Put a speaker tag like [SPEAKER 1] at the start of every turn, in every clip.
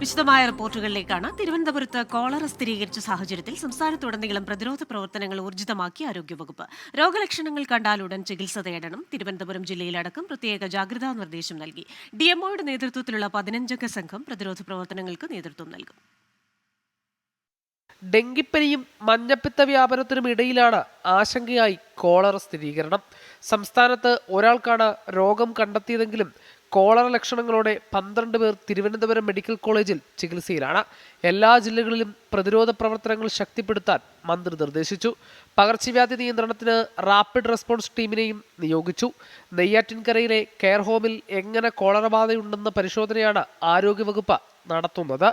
[SPEAKER 1] വിശദമായ റിപ്പോർട്ടുകളിലേക്കാണ്. തിരുവനന്തപുരത്ത് കോളറ സ്ഥിരീകരിച്ച സാഹചര്യത്തിൽ സംസ്ഥാനത്തുടനീളം പ്രതിരോധ പ്രവർത്തനങ്ങൾ ഊർജിതമാക്കി ആരോഗ്യവകുപ്പ്. രോഗലക്ഷണങ്ങൾ കണ്ടാലുടൻ ചികിത്സ തേടണം. തിരുവനന്തപുരം ജില്ലയിലടക്കം പ്രത്യേക ജാഗ്രതാ നിർദ്ദേശം നൽകി. ഡിഎംഒയുടെ നേതൃത്വത്തിലുള്ള പതിനഞ്ചംഗ സംഘം പ്രതിരോധ പ്രവർത്തനങ്ങൾക്ക് നേതൃത്വം നൽകും.
[SPEAKER 2] ഡെങ്കിപ്പനിയും മഞ്ഞപ്പിത്ത വ്യാപനത്തിനും ഇടയിലാണ് ആശങ്കയായി കോളറ സ്ഥിരീകരണം. സംസ്ഥാനത്ത് ഒരാൾക്കാണ് രോഗം കണ്ടെത്തിയതെങ്കിലും കോളറ ലക്ഷണങ്ങളോടെ പന്ത്രണ്ട് പേർ തിരുവനന്തപുരം മെഡിക്കൽ കോളേജിൽ ചികിത്സയിലാണ്. എല്ലാ ജില്ലകളിലും പ്രതിരോധ പ്രവർത്തനങ്ങൾ ശക്തിപ്പെടുത്താൻ മന്ത്രി നിർദ്ദേശിച്ചു. പകർച്ചവ്യാധി നിയന്ത്രണത്തിന് റാപ്പിഡ് റെസ്പോൺസ് ടീമിനെയും നിയോഗിച്ചു. നെയ്യാറ്റിൻകരയിലെ കെയർ ഹോമിൽ എങ്ങനെ കോളറ ബാധയുണ്ടെന്ന പരിശോധനയാണ് ആരോഗ്യവകുപ്പ് നടത്തുന്നത്.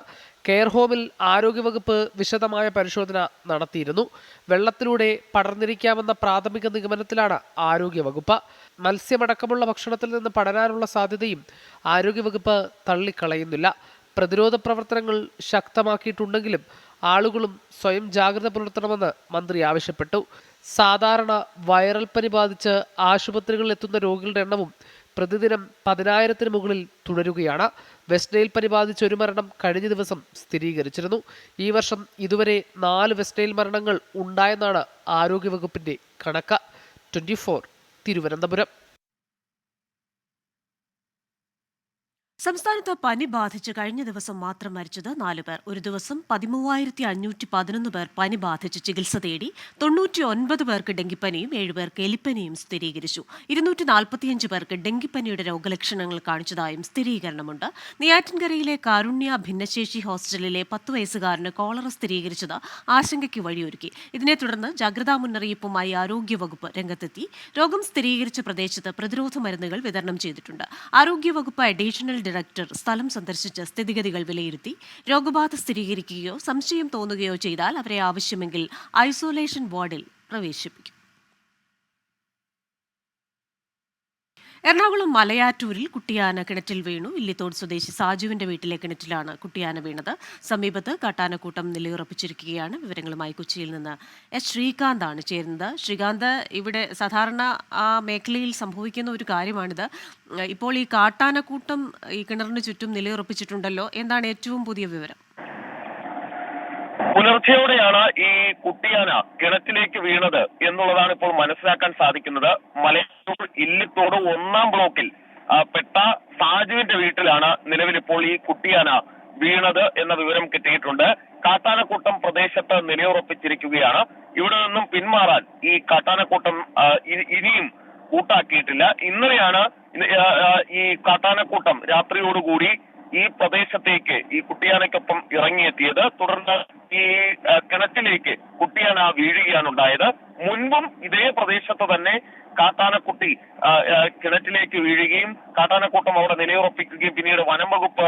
[SPEAKER 2] കെയർ ഹോമിൽ ആരോഗ്യവകുപ്പ് വിശദമായ പരിശോധന നടത്തിയിരുന്നു. വെള്ളത്തിലൂടെ പടർന്നിരിക്കാമെന്ന പ്രാഥമിക നിഗമനത്തിലാണ് ആരോഗ്യവകുപ്പ്. മത്സ്യമടക്കമുള്ള ഭക്ഷണത്തിൽ നിന്ന് പടരാനുള്ള സാധ്യതയും ആരോഗ്യവകുപ്പ് തള്ളിക്കളയുന്നില്ല. പ്രതിരോധ പ്രവർത്തനങ്ങൾ ശക്തമാക്കിയിട്ടുണ്ടെങ്കിലും ആളുകളും സ്വയം ജാഗ്രത പുലർത്തണമെന്ന് മന്ത്രി ആവശ്യപ്പെട്ടു. സാധാരണ വൈറൽ പനി ബാധിച്ച് ആശുപത്രികളിൽ എത്തുന്ന രോഗികളുടെ എണ്ണവും പ്രതിദിനം പതിനായിരത്തിന് മുകളിൽ തുടരുകയാണ്. വെസ്റ്റ് നൈൽ പനി ബാധിച്ച് ഒരു മരണം കഴിഞ്ഞ ദിവസം സ്ഥിരീകരിച്ചിരുന്നു. ഈ വർഷം ഇതുവരെ നാല് വെസ്റ്റ് നൈൽ മരണങ്ങൾ ഉണ്ടായെന്നാണ് ആരോഗ്യവകുപ്പിന്റെ കണക്ക്. ട്വന്റി തിരുവനന്തപുരം.
[SPEAKER 1] സംസ്ഥാനത്ത് പനി ബാധിച്ച് കഴിഞ്ഞ ദിവസം മാത്രം മരിച്ചത് നാല് പേർ. ഒരു ദിവസം പതിമൂവായിരത്തി അഞ്ഞൂറ്റി പതിനൊന്ന് പേർ പനി ബാധിച്ച് ചികിത്സ തേടി തൊണ്ണൂറ്റി ഒൻപത് പേർക്ക് ഡെങ്കിപ്പനിയും ഏഴുപേർക്ക് എലിപ്പനിയും സ്ഥിരീകരിച്ചു. ഇരുന്നൂറ്റി നാൽപ്പത്തിയഞ്ച് പേർക്ക് ഡെങ്കിപ്പനിയുടെ രോഗലക്ഷണങ്ങൾ കാണിച്ചതായും സ്ഥിരീകരണമുണ്ട്. നെയ്യാറ്റിൻകരയിലെ കാരുണ്യ ഭിന്നശേഷി ഹോസ്റ്റലിലെ പത്ത് വയസ്സുകാരന് കോളറ സ്ഥിരീകരിച്ചത് ആശങ്കയ്ക്ക് വഴിയൊരുക്കി. ഇതിനെ തുടർന്ന് ജാഗ്രതാ മുന്നറിയിപ്പുമായി ആരോഗ്യവകുപ്പ് രംഗത്തെത്തി. രോഗം സ്ഥിരീകരിച്ച പ്രദേശത്ത് പ്രതിരോധ മരുന്നുകൾ വിതരണം ചെയ്തിട്ടുണ്ട്. ആരോഗ്യവകുപ്പ് അഡീഷണൽ ഡയറക്ടർ സ്ഥലം സന്ദർശിച്ച് സ്ഥിതിഗതികൾ വിലയിരുത്തി രോഗബാധ സ്ഥിരീകരിക്കുകയോ സംശയം തോന്നുകയോ ചെയ്താൽ അവരെ ആവശ്യമെങ്കിൽ ഐസൊലേഷൻ വാർഡിൽ പ്രവേശിപ്പിക്കും. എറണാകുളം മലയാറ്റൂരിൽ കുട്ടിയാന കിണറ്റിൽ വീണു. ഇല്ലിത്തോട് സ്വദേശി സാജുവിന്റെ വീട്ടിലെ കിണറ്റിലാണ് കുട്ടിയാന വീണത്. സമീപത്ത് കാട്ടാനക്കൂട്ടം നിലയുറപ്പിച്ചിരിക്കുകയാണ്. വിവരങ്ങളുമായി കൊച്ചിയിൽ നിന്ന് എസ് ശ്രീകാന്താണ് ചേരുന്നത്. ശ്രീകാന്ത് ഇവിടെ സാധാരണ ആ മേഖലയിൽ സംഭവിക്കുന്ന ഒരു കാര്യമാണിത്. ഇപ്പോൾ ഈ കാട്ടാനക്കൂട്ടം ഈ കിണറിന് ചുറ്റും നിലയുറപ്പിച്ചിട്ടുണ്ടല്ലോ. എന്താണ് ഏറ്റവും പുതിയ വിവരം?
[SPEAKER 3] പുലർച്ചെയോടെയാണ് ഈ കുട്ടിയാന കിണറ്റിലേക്ക് വീണത് എന്നുള്ളതാണ് ഇപ്പോൾ മനസ്സിലാക്കാൻ സാധിക്കുന്നത്. മലയാറ്റൂർ ഇല്ലിത്തോട് ഒന്നാം ബ്ലോക്കിൽ പെട്ട സാജുവിന്റെ വീട്ടിലാണ് നിലവിൽ ഇപ്പോൾ ഈ കുട്ടിയാന വീണത് എന്ന വിവരം കിട്ടിയിട്ടുണ്ട്. കാട്ടാനക്കൂട്ടം പ്രദേശത്ത് നിലയുറപ്പിച്ചിരിക്കുകയാണ്. ഇവിടെ നിന്നും പിന്മാറാൻ ഈ കാട്ടാനക്കൂട്ടം ഇനിയും കൂട്ടാക്കിയിട്ടില്ല. ഇന്നലെയാണ് ഈ കാട്ടാനക്കൂട്ടം രാത്രിയോടുകൂടി ഈ പ്രദേശത്തേക്ക് ഈ കുട്ടിയാനയ്ക്കൊപ്പം ഇറങ്ങിയെത്തിയത്. തുടർന്ന് ഈ കിണറ്റിലേക്ക് കുട്ടിയാന വീഴുകയാണ് ഉണ്ടായത്. മുൻപും ഇതേ പ്രദേശത്ത് തന്നെ കാട്ടാനക്കുട്ടി കിണറ്റിലേക്ക് വീഴുകയും കാട്ടാനക്കൂട്ടം അവിടെ നിലയുറപ്പിക്കുകയും പിന്നീട് വനം വകുപ്പ്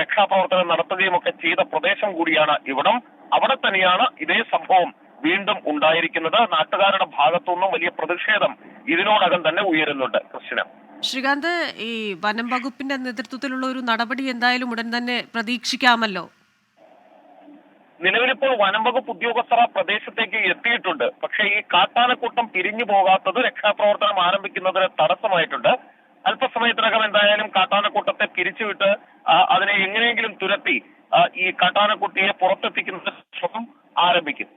[SPEAKER 3] രക്ഷാപ്രവർത്തനം നടത്തുകയും ഒക്കെ ചെയ്ത പ്രദേശം കൂടിയാണ് ഇവിടം. അവിടെ തന്നെയാണ് ഇതേ സംഭവം വീണ്ടും ഉണ്ടായിരിക്കുന്നത്. നാട്ടുകാരുടെ ഭാഗത്തുനിന്നും വലിയ പ്രതിഷേധം ഇതിനോടകം തന്നെ ഉയരുന്നുണ്ട്. കൃഷ്ണ
[SPEAKER 1] ശ്രീകാന്ത് ഈ വനം വകുപ്പിന്റെ നേതൃത്വത്തിലുള്ള ഒരു നടപടി എന്തായാലും ഉടൻ തന്നെ പ്രതീക്ഷിക്കാമല്ലോ?
[SPEAKER 3] നിലവിലിപ്പോൾ വനം വകുപ്പ് ഉദ്യോഗസ്ഥർ പ്രദേശത്തേക്ക് എത്തിയിട്ടുണ്ട്. പക്ഷേ ഈ കാട്ടാനക്കൂട്ടം പിരിഞ്ഞു പോകാത്തത് രക്ഷാപ്രവർത്തനം ആരംഭിക്കുന്നതിന് തടസ്സമായിട്ടുണ്ട്. അല്പസമയത്തിനകം എന്തായാലും കാട്ടാനക്കൂട്ടത്തെ പിരിച്ചുവിട്ട് അതിനെ എങ്ങനെയെങ്കിലും തുരത്തി ഈ കാട്ടാനക്കുട്ടിയെ പുറത്തെത്തിക്കുന്ന ശ്രമം ആരംഭിക്കും.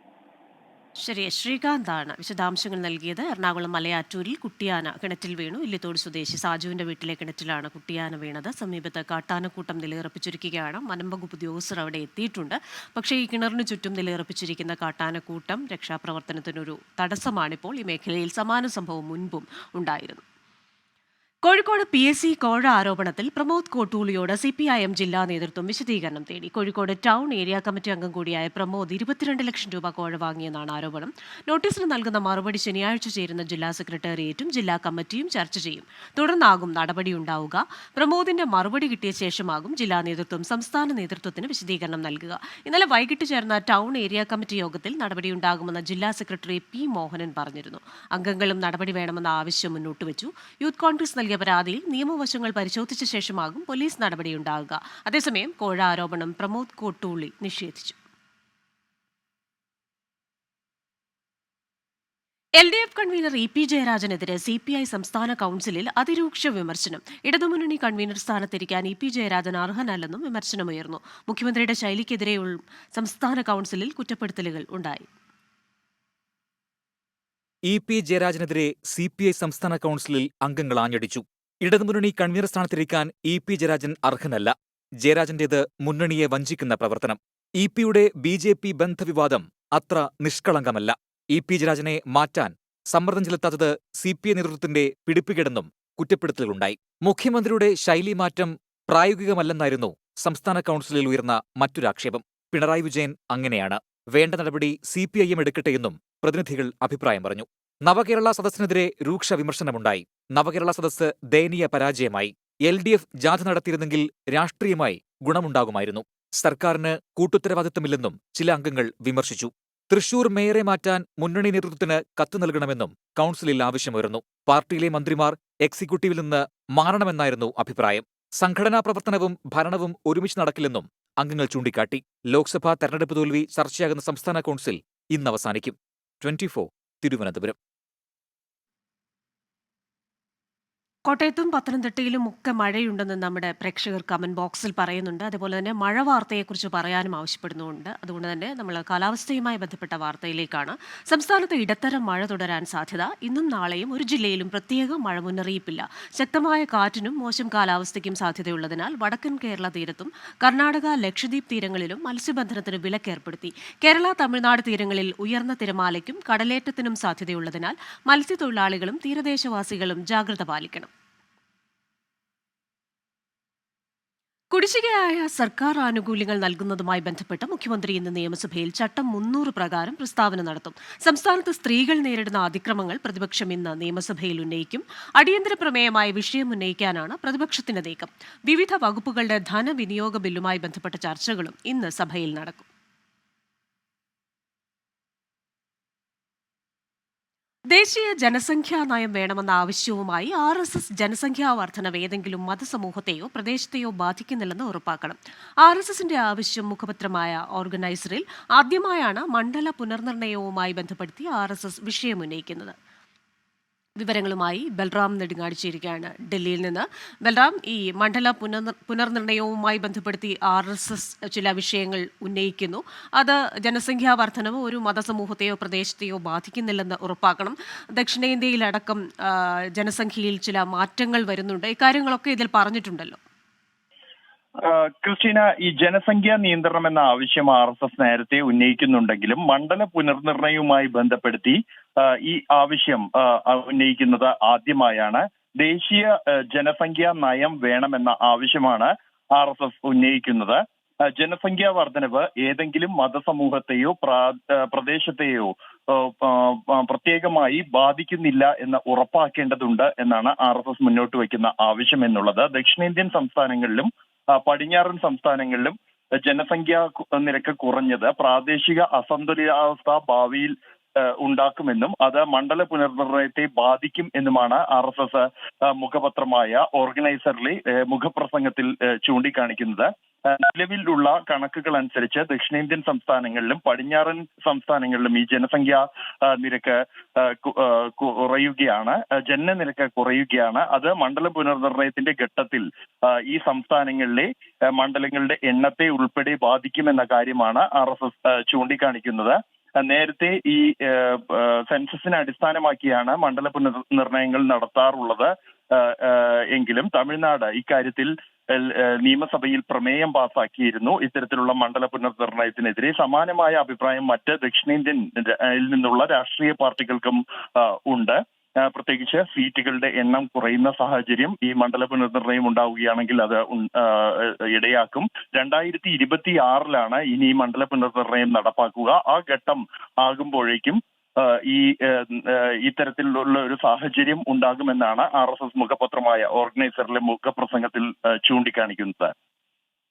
[SPEAKER 1] ശരി ശ്രീകാന്താണ് വിശദാംശങ്ങൾ നൽകിയത്. എറണാകുളം മലയാറ്റൂരിൽ കുട്ടിയാന കിണറ്റിൽ വീണു. ഇല്ലിത്തോട് സ്വദേശി സാജുവിന്റെ വീട്ടിലെ കിണറ്റിലാണ് കുട്ടിയാന വീണത്. സമീപത്ത് കാട്ടാനക്കൂട്ടം നിലയിറപ്പിച്ചിരിക്കുകയാണ്. വനംവകുപ്പ് ഉദ്യോഗസ്ഥർ അവിടെ എത്തിയിട്ടുണ്ട്. പക്ഷേ ഈ കിണറിന് ചുറ്റും നിലയുറപ്പിച്ചിരിക്കുന്ന കാട്ടാനക്കൂട്ടം രക്ഷാപ്രവർത്തനത്തിനൊരു തടസ്സമാണിപ്പോൾ. ഈ മേഖലയിൽ സമാന സംഭവം മുൻപും ഉണ്ടായിരുന്നു. കോഴിക്കോട് പി എസ് സി കോഴ ആരോപണത്തിൽ പ്രമോദ് കോട്ടൂളിയോട് സി പി ഐ എം ജില്ലാ നേതൃത്വം വിശദീകരണം തേടി. കോഴിക്കോട് ടൗൺ ഏരിയ കമ്മിറ്റി അംഗം കൂടിയായ പ്രമോദ് ഇരുപത്തിരണ്ട് ലക്ഷം രൂപ കോഴ വാങ്ങിയെന്നാണ് ആരോപണം. നോട്ടീസിന് നൽകുന്ന മറുപടി ശനിയാഴ്ച ചേരുന്ന ജില്ലാ സെക്രട്ടേറിയറ്റും ജില്ലാ കമ്മിറ്റിയും ചർച്ച ചെയ്യും. തുടർന്നാകും നടപടിയുണ്ടാവുക പ്രമോദിന്റെ മറുപടി കിട്ടിയ ശേഷമാകും ജില്ലാ നേതൃത്വം സംസ്ഥാന നേതൃത്വത്തിന് വിശദീകരണം നൽകുക. ഇന്നലെ വൈകിട്ട് ചേർന്ന ടൗൺ ഏരിയ കമ്മിറ്റി യോഗത്തിൽ നടപടിയുണ്ടാകുമെന്ന് ജില്ലാ സെക്രട്ടറി പി മോഹനൻ പറഞ്ഞിരുന്നു. അംഗങ്ങളും നടപടി വേണമെന്ന ആവശ്യം മുന്നോട്ട് വെച്ചു യൂത്ത് കോൺഗ്രസ് നൽകിയ പരാതിയിൽ നിയമവശങ്ങൾ പരിശോധിച്ച ശേഷമാകും പോലീസ് നടപടിയുണ്ടാകുക അതേസമയം കോഴ ആരോപണം പ്രമോദ് കോട്ടൂളി നിഷേധിച്ചു. L D F convener E P ജയരാജനെതിരെ C P I സംസ്ഥാന കൌൺസിലിൽ അതിരൂക്ഷ വിമർശനം. ഇടതുമുന്നണി കൺവീനർ സ്ഥാനത്തിരിക്കാൻ ഇ പി ജയരാജൻ അർഹനല്ലെന്നും വിമർശനമുയർന്നു. മുഖ്യമന്ത്രിയുടെ ശൈലിക്കെതിരെയുള്ള സംസ്ഥാന കൌൺസിലിൽ കുറ്റപ്പെടുത്തലുകൾ ഉണ്ടായി.
[SPEAKER 4] ഇ പി ജയരാജനെതിരെ സി പി ഐ സംസ്ഥാന കൗൺസിലിൽ അംഗങ്ങൾ ആഞ്ഞടിച്ചു. ഇടതുമുന്നണി കൺവീനർ സ്ഥാനത്തിരിക്കാൻ ഇ പി ജയരാജൻ അർഹനല്ല. ജയരാജന്റേത് മുന്നണിയെ വഞ്ചിക്കുന്ന പ്രവർത്തനം. ഇ പിയുടെ ബി ജെ പി ബന്ധവിവാദം അത്ര നിഷ്കളങ്കമല്ല. ഇ പി ജയരാജനെ മാറ്റാൻ സമ്മർദ്ദം ചെലുത്താത്തത് സി പി ഐ നേതൃത്വത്തിന്റെ പിടിപ്പുകേടെന്നും കുറ്റപ്പെടുത്തലുണ്ടായി മുഖ്യമന്ത്രിയുടെ ശൈലി മാറ്റം പ്രായോഗികമല്ലെന്നായിരുന്നു സംസ്ഥാന കൗൺസിലിൽ ഉയർന്ന മറ്റൊരാക്ഷേപം. പിണറായി വിജയൻ അങ്ങനെയാണ്. വേണ്ട നടപടി സി പി ഐ എം എടുക്കട്ടെയെന്നും പ്രതിനിധികൾ അഭിപ്രായം പറഞ്ഞു. നവകേരള സദസ്സിനെതിരെ രൂക്ഷ വിമർശനമുണ്ടായി. നവകേരള സദസ്സ് ദയനീയ പരാജയമായി. എൽ ഡി എഫ് ജാഥ നടത്തിയിരുന്നെങ്കിൽ രാഷ്ട്രീയമായി ഗുണമുണ്ടാകുമായിരുന്നു. സർക്കാരിന് കൂട്ടുത്തരവാദിത്തമില്ലെന്നും ചില അംഗങ്ങൾ വിമർശിച്ചു. തൃശൂർ മേയറെ മാറ്റാൻ മുന്നണി നേതൃത്വത്തിന് കത്ത് നൽകണമെന്നും കൗൺസിലിൽ ആവശ്യമുയർന്നു. പാർട്ടിയിലെ മന്ത്രിമാർ എക്സിക്യൂട്ടീവിൽ നിന്ന് മാറണമെന്നായിരുന്നു അഭിപ്രായം. സംഘടനാ പ്രവർത്തനവും ഭരണവും ഒരുമിച്ച് നടക്കില്ലെന്നും അംഗങ്ങൾ ചൂണ്ടിക്കാട്ടി. ലോക്സഭാ തെരഞ്ഞെടുപ്പ് തോൽവി ചർച്ചയാകുന്ന സംസ്ഥാന കൗൺസിൽ ഇന്ന് അവസാനിക്കും. ട്വന്റി തിരുവനന്തപുരം.
[SPEAKER 1] കോട്ടയത്തും പത്തനംതിട്ടയിലും ഒക്കെ മഴയുണ്ടെന്ന് നമ്മുടെ പ്രേക്ഷകർ കമന്റ് ബോക്സിൽ പറയുന്നുണ്ട്. അതുപോലെ തന്നെ മഴ വാർത്തയെക്കുറിച്ച് പറയാനും ആവശ്യപ്പെടുന്നുണ്ട് അതുകൊണ്ട് തന്നെ നമ്മൾ കാലാവസ്ഥയുമായി ബന്ധപ്പെട്ട വാർത്തയിലേക്കാണ്. സംസ്ഥാനത്ത് ഇടത്തരം മഴ തുടരാൻ സാധ്യത. ഇന്നും നാളെയും ഒരു ജില്ലയിലും പ്രത്യേക മഴ മുന്നറിയിപ്പില്ല. ശക്തമായ കാറ്റിനും മോശം കാലാവസ്ഥയ്ക്കും സാധ്യതയുള്ളതിനാൽ വടക്കൻ കേരള തീരത്തും കർണാടക ലക്ഷദ്വീപ് തീരങ്ങളിലും മത്സ്യബന്ധനത്തിന് വിലക്കേർപ്പെടുത്തി. കേരള തമിഴ്നാട് തീരങ്ങളിൽ ഉയർന്ന തിരമാലയ്ക്കും കടലേറ്റത്തിനും സാധ്യതയുള്ളതിനാൽ മത്സ്യത്തൊഴിലാളികളും തീരദേശവാസികളും ജാഗ്രത പാലിക്കണം. കുടിശ്ശികയായ സർക്കാർ ആനുകൂല്യങ്ങൾ നൽകുന്നതുമായി ബന്ധപ്പെട്ട് മുഖ്യമന്ത്രി ഇന്ന് നിയമസഭയിൽ ചട്ടം മുന്നൂറ് പ്രകാരം പ്രസ്താവന നടത്തും. സംസ്ഥാനത്ത് സ്ത്രീകൾ നേരിടുന്ന അതിക്രമങ്ങൾ പ്രതിപക്ഷം ഇന്ന് നിയമസഭയിൽ ഉന്നയിക്കും. അടിയന്തര പ്രമേയമായ വിഷയം ഉന്നയിക്കാനാണ് പ്രതിപക്ഷത്തിന്റെ നീക്കം. വിവിധ വകുപ്പുകളുടെ ധനവിനിയോഗ ബില്ലുമായി ബന്ധപ്പെട്ട ചർച്ചകളും ഇന്ന് സഭയിൽ നടക്കും. ദേശീയ ജനസംഖ്യാ നയം വേണമെന്ന ആവശ്യവുമായി ആർ എസ് എസ് ജനസംഖ്യാ വർധനവ് ഏതെങ്കിലും മതസമൂഹത്തെയോ പ്രദേശത്തെയോ ബാധിക്കുന്നില്ലെന്ന് ഉറപ്പാക്കണം. ആർ എസ് എസിന്റെ ആവശ്യം മുഖപത്രമായ ഓർഗനൈസറിൽ ആദ്യമായാണ് മണ്ഡല പുനർനിർണയവുമായി ബന്ധപ്പെടുത്തി ആർ എസ് എസ് വിഷയം ഉന്നയിക്കുന്നത്. വിവരങ്ങളുമായി ബൽറാം നെടുങ്ങാടിച്ചിരിക്കുകയാണ് ഡൽഹിയിൽ നിന്ന് ബൽറാം ഈ മണ്ഡല പുനർ പുനർനിർണയവുമായി ബന്ധപ്പെടുത്തി ആർ എസ് എസ് ചില വിഷയങ്ങൾ ഉന്നയിക്കുന്നു. അത് ജനസംഖ്യാ വർധനവ് ഒരു മതസമൂഹത്തെയോ പ്രദേശത്തെയോ ബാധിക്കുന്നില്ലെന്ന് ഉറപ്പാക്കണം. ദക്ഷിണേന്ത്യയിലടക്കം ജനസംഖ്യയിൽ ചില മാറ്റങ്ങൾ വരുന്നുണ്ട്. ഇക്കാര്യങ്ങളൊക്കെ ഇതിൽ പറഞ്ഞിട്ടുണ്ടല്ലോ.
[SPEAKER 5] ക്രിസ്റ്റീന ഈ ജനസംഖ്യാ നിയന്ത്രണം എന്ന ആവശ്യം ആർ എസ് എസ് നേരത്തെ ഉന്നയിക്കുന്നുണ്ടെങ്കിലും മണ്ഡല പുനർനിർണയവുമായി ബന്ധപ്പെടുത്തി ഈ ആവശ്യം ഉന്നയിക്കുന്നത് ആദ്യമായാണ്. ദേശീയ ജനസംഖ്യാ നയം വേണമെന്ന ആവശ്യമാണ് ആർ എസ് എസ് ഉന്നയിക്കുന്നത്. ജനസംഖ്യാ വർധനവ് ഏതെങ്കിലും മതസമൂഹത്തെയോ പ്രദേശത്തെയോ പ്രത്യേകമായി ബാധിക്കുന്നില്ല എന്ന് ഉറപ്പാക്കേണ്ടതുണ്ട് എന്നാണ് ആർ എസ് എസ് മുന്നോട്ട് വയ്ക്കുന്ന ആവശ്യം എന്നുള്ളത്. ദക്ഷിണേന്ത്യൻ സംസ്ഥാനങ്ങളിലും പടിഞ്ഞാറൻ സംസ്ഥാനങ്ങളിലും ജനസംഖ്യ നിരക്ക് കുറഞ്ഞത് പ്രാദേശിക അസന്തുലിതാവസ്ഥ ഭാവിയിൽ ഉണ്ടാക്കുമെന്നും അത് മണ്ഡല പുനർനിർണയത്തെ ബാധിക്കും എന്നുമാണ് ആർ എസ് എസ് മുഖപത്രമായ ഓർഗനൈസറിലെ മുഖപ്രസംഗത്തിൽ ചൂണ്ടിക്കാണിക്കുന്നത്. നിലവിലുള്ള കണക്കുകൾ അനുസരിച്ച് ദക്ഷിണേന്ത്യൻ സംസ്ഥാനങ്ങളിലും പടിഞ്ഞാറൻ സംസ്ഥാനങ്ങളിലും ഈ ജനസംഖ്യ നിരക്ക് കുറയുകയാണ്. ജനന നിരക്ക് കുറയുകയാണ്. അത് മണ്ഡല പുനർനിർണയത്തിന്റെ ഘട്ടത്തിൽ ഈ സംസ്ഥാനങ്ങളിലെ മണ്ഡലങ്ങളുടെ എണ്ണത്തെ ഉൾപ്പെടെ ബാധിക്കുമെന്ന കാര്യമാണ് ആർ എസ് എസ് ചൂണ്ടിക്കാണിക്കുന്നത്. നേരത്തെ ഈ സെൻസസിനെ അടിസ്ഥാനമാക്കിയാണ് മണ്ഡല പുനർനിർണയങ്ങൾ നടത്താറുള്ളത്. എങ്കിലും തമിഴ്നാട് ഇക്കാര്യത്തിൽ നിയമസഭയിൽ പ്രമേയം പാസാക്കിയിരുന്നു. ഇത്തരത്തിലുള്ള മണ്ഡല പുനർനിർണയത്തിനെതിരെ സമാനമായ അഭിപ്രായം മറ്റ് ദക്ഷിണേന്ത്യൻ നിന്നുള്ള രാഷ്ട്രീയ പാർട്ടികൾക്കും ഉണ്ട്. പ്രത്യേകിച്ച് സീറ്റുകളുടെ എണ്ണം കുറയുന്ന സാഹചര്യം ഈ മണ്ഡല പുനർനിർണയം ഉണ്ടാവുകയാണെങ്കിൽ അത് ഇടയാക്കും. രണ്ടായിരത്തി ഇരുപത്തി ആറിലാണ് ഇനി മണ്ഡല പുനർനിർണയം നടപ്പാക്കുക. ആ ഘട്ടം ആകുമ്പോഴേക്കും ഈ ഇത്തരത്തിലുള്ള ഒരു സാഹചര്യം ഉണ്ടാകുമെന്നാണ് ആർ എസ് എസ് മുഖപത്രമായ ഓർഗനൈസറിലെ മുഖപ്രസംഗത്തിൽ ചൂണ്ടിക്കാണിക്കുന്നത്.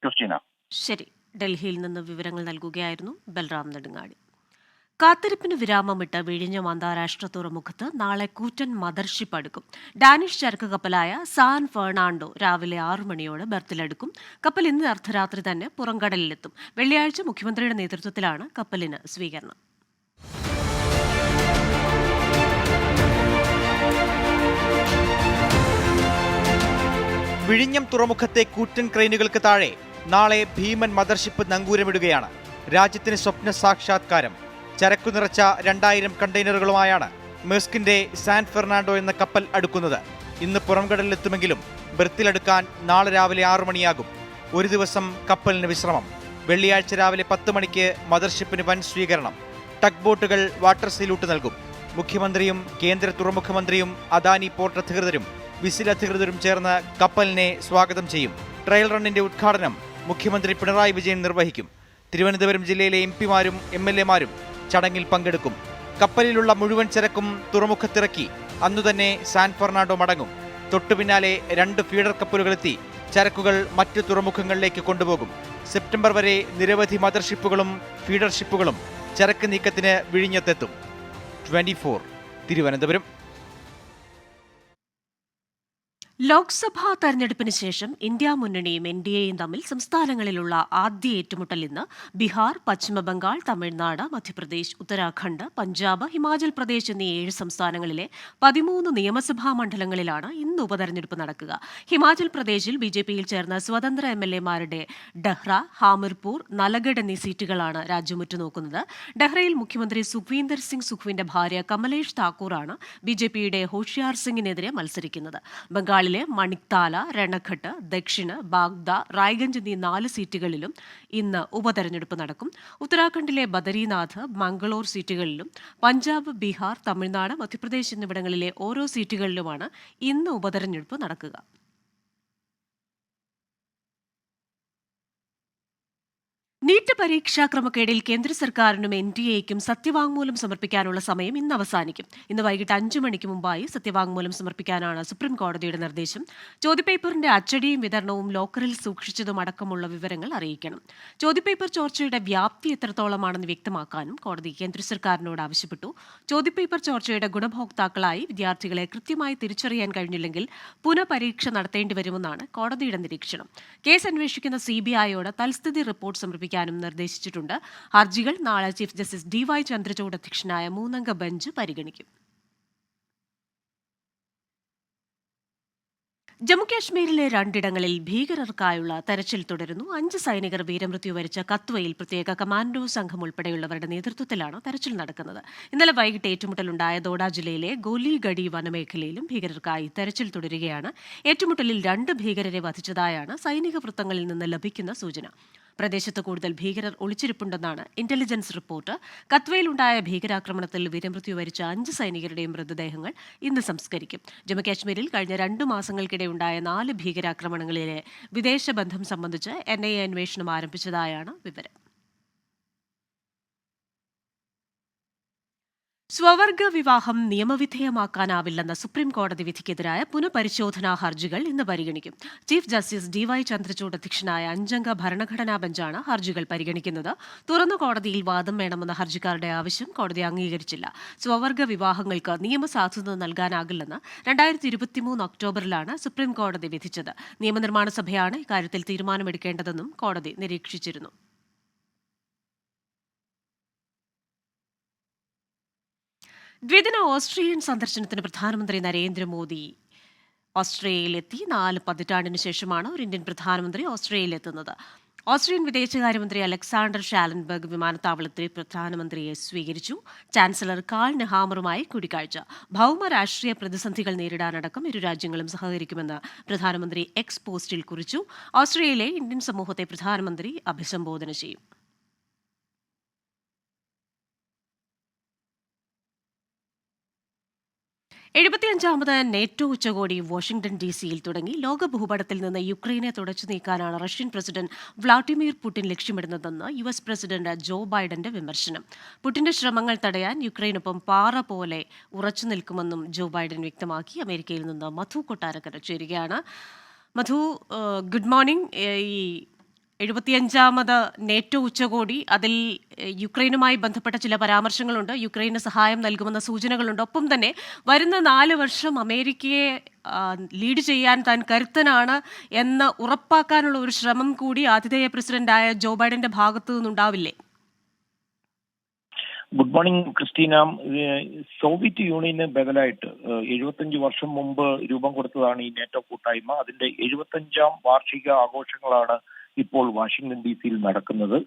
[SPEAKER 5] ക്രിസ്റ്റീന.
[SPEAKER 1] ശരി. ഡൽഹിയിൽ നിന്ന് വിവരങ്ങൾ നൽകുകയായിരുന്നു ബൽറാം നെടുങ്ങാടി. കാത്തിരിപ്പിന് വിരാമമിട്ട് വിഴിഞ്ഞം അന്താരാഷ്ട്ര തുറമുഖത്ത് നാളെ കൂറ്റൻ മദർഷിപ്പ് അടുക്കും. ഡാനിഷ് ചരക്ക് കപ്പലായ സാൻ ഫെർണാണ്ടോ രാവിലെ ആറു മണിയോടെ ബർത്തിലെടുക്കും. കപ്പൽ ഇന്ന് അർദ്ധരാത്രി തന്നെ പുറംകടലിലെത്തും. വെള്ളിയാഴ്ച മുഖ്യമന്ത്രിയുടെ നേതൃത്വത്തിലാണ് കപ്പലിന് സ്വീകരണം.
[SPEAKER 6] വിഴിഞ്ഞം തുറമുഖത്തെ കൂറ്റൻ ക്രെയിനുകൾക്ക് താഴെ നാളെ ഭീമൻ മദർഷിപ്പ് നങ്കൂരമിടുകയാണ്. രാജ്യത്തിന് സ്വപ്ന സാക്ഷാത്കാരം. ചരക്കു നിറച്ച രണ്ടായിരം കണ്ടെയ്നറുകളുമായാണ് മെസ്കിന്റെ സാൻ ഫെർണാണ്ടോ എന്ന കപ്പൽ അടുക്കുന്നത്. ഇന്ന് പുറംകടലിലെത്തുമെങ്കിലും ബെർത്തിലെടുക്കാൻ നാളെ രാവിലെ ആറു മണിയാകും. ഒരു ദിവസം കപ്പലിന് വിശ്രമം. വെള്ളിയാഴ്ച രാവിലെ പത്ത് മണിക്ക് മദർഷിപ്പിന് വൻ സ്വീകരണം. ടഗ് ബോട്ടുകൾ വാട്ടർ സീലൂട്ട് നൽകും. മുഖ്യമന്ത്രിയും കേന്ദ്ര തുറമുഖ മന്ത്രിയും അദാനി പോർട്ട് അധികൃതരും വിസിൽ അധികൃതരും ചേർന്ന് കപ്പലിനെ സ്വാഗതം ചെയ്യും. ട്രയൽ റണ്ണിന്റെ ഉദ്ഘാടനം മുഖ്യമന്ത്രി പിണറായി വിജയൻ നിർവഹിക്കും. തിരുവനന്തപുരം ജില്ലയിലെ എം പിമാരും എം എൽ എമാരും ചടങ്ങിൽ പങ്കെടുക്കും. കപ്പലിലുള്ള മുഴുവൻ ചരക്കും തുറമുഖത്തിറക്കി അന്നുതന്നെ സാൻ ഫെർണാണ്ടോ മടങ്ങും. തൊട്ടുപിന്നാലെ രണ്ട് ഫീഡർ കപ്പലുകളെത്തി ചരക്കുകൾ മറ്റ് തുറമുഖങ്ങളിലേക്ക് കൊണ്ടുപോകും. സെപ്റ്റംബർ വരെ നിരവധി മദർഷിപ്പുകളും ഫീഡർഷിപ്പുകളും ചരക്ക് നീക്കത്തിന് വിഴിഞ്ഞത്തെത്തും. ട്വന്റി തിരുവനന്തപുരം.
[SPEAKER 1] ലോക്സഭാ തെരഞ്ഞെടുപ്പിന് ശേഷം ഇന്ത്യ മുന്നണിയും എൻ ഡി എയും തമ്മിൽ സംസ്ഥാനങ്ങളിലുള്ള ആദ്യ ഏറ്റുമുട്ടൽ ഇന്ന് ബീഹാർ പശ്ചിമബംഗാൾ തമിഴ്നാട് മധ്യപ്രദേശ് ഉത്തരാഖണ്ഡ് പഞ്ചാബ് ഹിമാചൽ പ്രദേശ് എന്നീ ഏഴ് സംസ്ഥാനങ്ങളിലെ പതിമൂന്ന് നിയമസഭാ മണ്ഡലങ്ങളിലാണ് ഇന്ന് ഉപതെരഞ്ഞെടുപ്പ് നടക്കുക. ഹിമാചൽ പ്രദേശിൽ ബി ജെ പിയിൽ ചേർന്ന സ്വതന്ത്ര എം എൽ എമാരുടെ ഡഹ്റ ഹാമിർപൂർ നലഗഡ് എന്നീ സീറ്റുകളാണ് രാജ്യം നോക്കുന്നത്. ഡഹ്റയിൽ മുഖ്യമന്ത്രി സുഖ്വീന്ദർ സിംഗ് സുഖുവിന്റെ ഭാര്യ കമലേഷ് താക്കൂറാണ് ബി ജെ പിയുടെ ഹോഷിയാർ സിംഗിനെതിരെ മത്സരിക്കുന്നത്. ബംഗാളിലെ മണിക്താല രണഘട്ട് ദക്ഷിണ ബാഗ്ദ റായ്ഗഞ്ച് എന്നീ നാല് സീറ്റുകളിലും ഇന്ന് ഉപതെരഞ്ഞെടുപ്പ് നടക്കും. ഉത്തരാഖണ്ഡിലെ ബദരീനാഥ് മംഗളൂർ സീറ്റുകളിലും പഞ്ചാബ് ബീഹാർ തമിഴ്നാട് മധ്യപ്രദേശ് എന്നിവിടങ്ങളിലെ ഓരോ സീറ്റുകളിലുമാണ് ഇന്ന് ഉപതെരഞ്ഞെടുപ്പ് നടക്കുക. നീറ്റ് പരീക്ഷാ ക്രമക്കേടിൽ കേന്ദ്ര സർക്കാരിനും എൻ ഡി എക്കും സത്യവാങ്മൂലം സമർപ്പിക്കാനുള്ള സമയം ഇന്ന് അവസാനിക്കും. ഇന്ന് വൈകിട്ട് അഞ്ചു മണിക്ക് മുമ്പായി സത്യവാങ്മൂലം സമർപ്പിക്കാനാണ് സുപ്രീം കോടതിയുടെ നിർദ്ദേശം. ചോദ്യപേപ്പറിന്റെ അച്ചടിയും വിതരണവും ലോക്കറിൽ സൂക്ഷിച്ചതും അടക്കമുള്ള വിവരങ്ങൾ അറിയിക്കണം. ചോദ്യപേപ്പർ ചോർച്ചയുടെ വ്യാപ്തി എത്രത്തോളമാണെന്ന് വ്യക്തമാക്കാനും കോടതി കേന്ദ്ര സർക്കാരിനോട് ആവശ്യപ്പെട്ടു. ചോദ്യപേപ്പർ ചോർച്ചയുടെ ഗുണഭോക്താക്കളായി വിദ്യാർത്ഥികളെ കൃത്യമായി തിരിച്ചറിയാൻ കഴിഞ്ഞില്ലെങ്കിൽ പുനഃപരീക്ഷ നടത്തേണ്ടി വരുമെന്നാണ് കോടതിയുടെ നിരീക്ഷണം. കേസ് അന്വേഷിക്കുന്ന സി ബി ഐയോട് തൽസ്ഥിതി റിപ്പോർട്ട് സമർപ്പിക്കാനും നിർദ്ദേശിച്ചിട്ടുണ്ട്. ഹർജികൾ നാളെ chief justice D Y Chandrachud അധ്യക്ഷനായ മൂന്നംഗ ബെഞ്ച് പരിഗണിക്കും. ജമ്മുകാശ്മീരിലെ രണ്ടിടങ്ങളിൽ ഭീകരർക്കായുള്ള തെരച്ചിൽ തുടരുന്നു. അഞ്ച് സൈനികർ വീരമൃത്യു വരിച്ച കത്വയിൽ പ്രത്യേക കമാൻഡോ സംഘം ഉൾപ്പെടെയുള്ളവരുടെ നേതൃത്വത്തിലാണ് തെരച്ചിൽ നടക്കുന്നത്. ഇന്നലെ വൈകിട്ട് ഏറ്റുമുട്ടലുണ്ടായ ദോഡ ജില്ലയിലെ ഗോലിഗഡി വനമേഖലയിലും ഭീകരർക്കായി തെരച്ചിൽ തുടരുകയാണ്. ഏറ്റുമുട്ടലിൽ രണ്ട് ഭീകരരെ വധിച്ചതായാണ് സൈനിക വൃത്തങ്ങളിൽ നിന്ന് ലഭിക്കുന്ന സൂചന. പ്രദേശത്ത് കൂടുതൽ ഭീകരർ ഒളിച്ചിരിപ്പുണ്ടെന്നാണ് ഇന്റലിജൻസ് റിപ്പോർട്ട് കത്വയിലുണ്ടായ ഭീകരാക്രമണത്തിൽ വീരമൃത്യു വരിച്ച അഞ്ച് സൈനികരുടെയും മൃതദേഹങ്ങൾ ഇന്ന് സംസ്കരിക്കും. ജമ്മുകാശ്മീരിൽ കഴിഞ്ഞ രണ്ടു മാസങ്ങൾക്കിടെ ഉണ്ടായ നാല് ഭീകരാക്രമണങ്ങളിലെ വിദേശ ബന്ധം സംബന്ധിച്ച് എൻ ഐ എ അന്വേഷണം ആരംഭിച്ചതായാണ് വിവരം. സ്വവർഗ വിവാഹം നിയമവിധേയമാക്കാനാവില്ലെന്ന സുപ്രീം കോടതി വിധിക്കെതിരായ പുനഃപരിശോധനാ ഹർജികൾ ഇന്ന് പരിഗണിക്കും. Chief justice D Y Chandrachud അധ്യക്ഷനായ അഞ്ചംഗ ഭരണഘടനാ ബെഞ്ചാണ് ഹർജികൾ പരിഗണിക്കുന്നത്. തുറന്ന കോടതിയിൽ വാദം വേണമെന്ന ഹർജിക്കാരുടെ ആവശ്യം കോടതി അംഗീകരിച്ചില്ല. സ്വവർഗ വിവാഹങ്ങൾക്ക് നിയമസാധുത നൽകാനാകില്ലെന്ന് രണ്ടായിരത്തി ഇരുപത്തിമൂന്ന് ഒക്ടോബറിലാണ് സുപ്രീം കോടതി വിധിച്ചത്. നിയമനിർമ്മാണ സഭയാണ് ഇക്കാര്യത്തിൽ തീരുമാനമെടുക്കേണ്ടതെന്നും കോടതി നിരീക്ഷിച്ചിരുന്നു. ദ്വിദിന ഓസ്ട്രേലിയൻ സന്ദർശനത്തിന് പ്രധാനമന്ത്രി നരേന്ദ്രമോദി ഓസ്ട്രേലിയയിലെത്തി നാല് പതിറ്റാണ്ടിന് ശേഷമാണ് ഒരു ഇന്ത്യൻ പ്രധാനമന്ത്രി ഓസ്ട്രേലിയയിലെത്തുന്നത് ഓസ്ട്രിയൻ വിദേശകാര്യമന്ത്രി അലക്സാണ്ടർ ഷാലൻബർഗ് വിമാനത്താവളത്തിൽ പ്രധാനമന്ത്രിയെ സ്വീകരിച്ചു. ചാൻസലർ കാൾ നെഹാമറുമായി കൂടിക്കാഴ്ച. ഭൗമ രാഷ്ട്രീയ പ്രതിസന്ധികൾ നേരിടാനടക്കം ഇരു രാജ്യങ്ങളും സഹകരിക്കുമെന്ന് പ്രധാനമന്ത്രി എക്സ് പോസ്റ്റിൽ കുറിച്ചു. ഓസ്ട്രേലിയയിലെ ഇന്ത്യൻ സമൂഹത്തെ പ്രധാനമന്ത്രി അഭിസംബോധന ചെയ്യും. എഴുപത്തിയഞ്ചാമത് നേറ്റോ ഉച്ചകോടി വാഷിംഗ്ടൺ ഡി സിയിൽ തുടങ്ങി. ലോക ഭൂപടത്തിൽ നിന്ന് യുക്രൈനെ തുടച്ചു നീക്കാനാണ് റഷ്യൻ പ്രസിഡന്റ് വ്ളാഡിമിർ പുടിൻ ലക്ഷ്യമിടുന്നതെന്ന് യു എസ് പ്രസിഡന്റ് ജോ ബൈഡന്റെ വിമർശനം. പുടിന്റെ ശ്രമങ്ങൾ തടയാൻ യുക്രൈനൊപ്പം പാറ പോലെ ഉറച്ചു നിൽക്കുമെന്നും ജോ ബൈഡൻ വ്യക്തമാക്കി. അമേരിക്കയിൽ നിന്ന് മധു കൊട്ടാരക്കര ചേരുകയാണ്. Madhu good morning. ഈ എഴുപത്തിയഞ്ചാമത് നേറ്റോ ഉച്ചകോടി. അതിൽ യുക്രൈനുമായി ബന്ധപ്പെട്ട ചില പരാമർശങ്ങളുണ്ട്. യുക്രൈന് സഹായം നൽകുമെന്ന സൂചനകളുണ്ട്. ഒപ്പം തന്നെ വരുന്ന നാല് വർഷം അമേരിക്കയെ ലീഡ് ചെയ്യാൻ താൻ കരുത്തനാണ് എന്ന് ഉറപ്പാക്കാനുള്ള ഒരു ശ്രമം കൂടി ആതിഥേയ പ്രസിഡന്റായ ജോ ബൈഡന്റെ ഭാഗത്തു നിന്നുണ്ടാവില്ലേ?
[SPEAKER 7] Good morning Christina. സോവിയറ്റ് യൂണിയന് ബദലായിട്ട് എഴുപത്തഞ്ച് വർഷം മുമ്പ് രൂപം കൊടുത്തതാണ് ഈ നേറ്റോ കൂട്ടായ്മ. അതിന്റെ എഴുപത്തഞ്ചാം വാർഷിക ആഘോഷങ്ങളാണ് ഇപ്പോൾ വാഷിംഗ്ടൺ ഡി സിയിൽ നടക്കുന്നത്.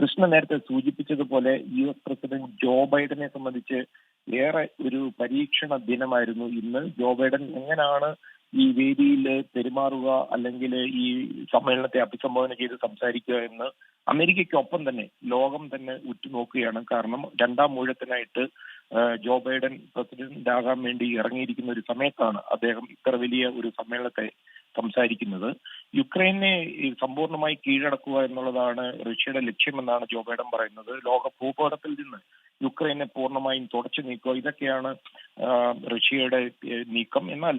[SPEAKER 7] കൃഷ്ണ നേരത്തെ സൂചിപ്പിച്ചതുപോലെ യു എസ് പ്രസിഡന്റ് ജോ ബൈഡനെ സംബന്ധിച്ച് ഏറെ ഒരു പരീക്ഷണ ദിനമായിരുന്നു ഇന്ന്. ജോ ബൈഡൻ എങ്ങനെയാണ് ഈ വേദിയിൽ പെരുമാറുക അല്ലെങ്കിൽ ഈ സമ്മേളനത്തെ അഭിസംബോധന ചെയ്ത് സംസാരിക്കുക എന്ന് അമേരിക്കയ്ക്കൊപ്പം തന്നെ ലോകം തന്നെ ഉറ്റുനോക്കുകയാണ്. കാരണം രണ്ടാം മൂഴത്തിനായിട്ട് ജോ ബൈഡൻ പ്രസിഡന്റ് ആകാൻ വേണ്ടി ഇറങ്ങിയിരിക്കുന്ന ഒരു സമയത്താണ് അദ്ദേഹം ഇത്ര വലിയ ഒരു സമ്മേളനത്തെ സംസാരിക്കുന്നത്. യുക്രൈനെ സമ്പൂർണമായി കീഴടക്കുക എന്നുള്ളതാണ് റഷ്യയുടെ ലക്ഷ്യമെന്നാണ് ജോ ബൈഡൻ പറയുന്നത്. ലോക ഭൂപടത്തിൽ നിന്ന് യുക്രൈനെ പൂർണമായും തുടച്ചു നീക്കുക ഇതൊക്കെയാണ് റഷ്യയുടെ നീക്കം. എന്നാൽ